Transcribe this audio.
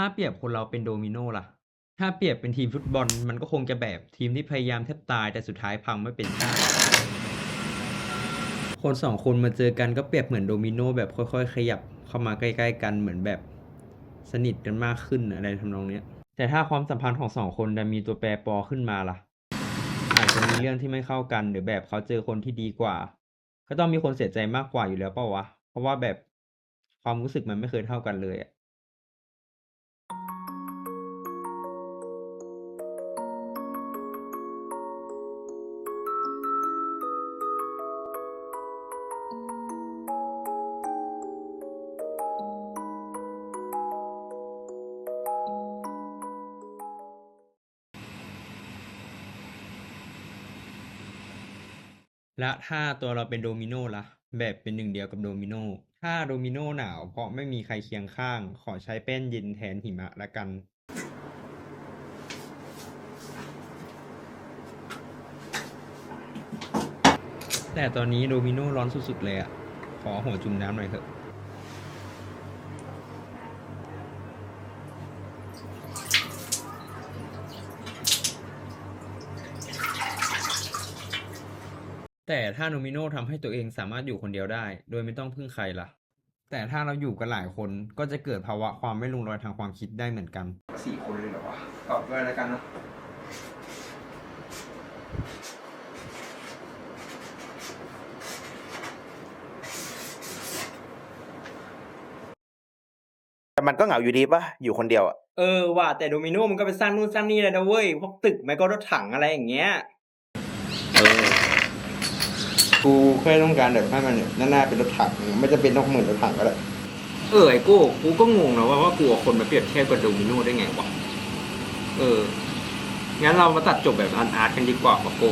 ถ้าเปรียบคนเราเป็นโดมิโนล่ะ ถ้าเปรียบเป็นทีมฟุตบอลมันก็คงจะแบบทีมที่พยายามแทบตายแต่สุดท้ายพังไม่เป็นท่าคนสองคนมาเจอกันก็เปรียบเหมือนโดมิโนแบบค่อยๆ ขยับเข้ามาใกล้ๆกันเหมือนแบบสนิทกันมากขึ้นอะไรทำนองเนี้ย แต่ถ้าความสัมพันธ์ของสองคนดันมีตัวแปรปรขึ้นมาล่ะ อาจจะมีเรื่องที่ไม่เข้ากันหรือแบบเขาเจอคนที่ดีกว่า ก็ต้องมีคนเสียใจมากกว่าอยู่แล้วเปล่าวะ เพราะว่าแบบความรู้สึกมันไม่เคยเท่ากันเลยอะ และถ้าตัวเราเป็นโดมิโนล่ะ แบบเป็นหนึ่งเดียวกับโดมิโน ถ้าโดมิโนหนาวเพราะไม่มีใครเคียงข้าง ขอใช้แป้นเย็นแทนหิมะละกัน แต่ตอนนี้โดมิโนร้อนสุดๆเลยอะขอหัวจุ่มน้ำหน่อยเถอะ แต่ถ้าโนมิโนทำให้ตัวเองสามารถอยู่คนเดียวได้ โดยไม่ต้องพึ่งใครล่ะ แต่ถ้าเราอยู่กันหลายคนก็จะเกิดภาวะความไม่ลงรอยทางความคิดได้เหมือนกันสี่คนเลยเหรอวะตอบด้วยแล้วกันเนาะแต่มันก็เหงาอยู่ดีปะอยู่คนเดียวอะเออว่ะแต่โดมิโนมันก็ไปสร้างนู่นสร้างนี่เลยนะเว้ยพวกตึกไม่ก็รถถังอะไรอย่างเงี้ย เออ กูแค่ต้องการแบบให้มันหน้าๆเป็นรถถังไม่จะเป็นต้องเหมือนรถถังก็ได้เออไอโก้กูก็งงนะว่าว่ากูเอาคนมาเปรียบเทียบกับโดมิโนได้ไงวะเอองั้นเรามาตัดจบแบบอันอาร์ตกันดีกว่าปะโก้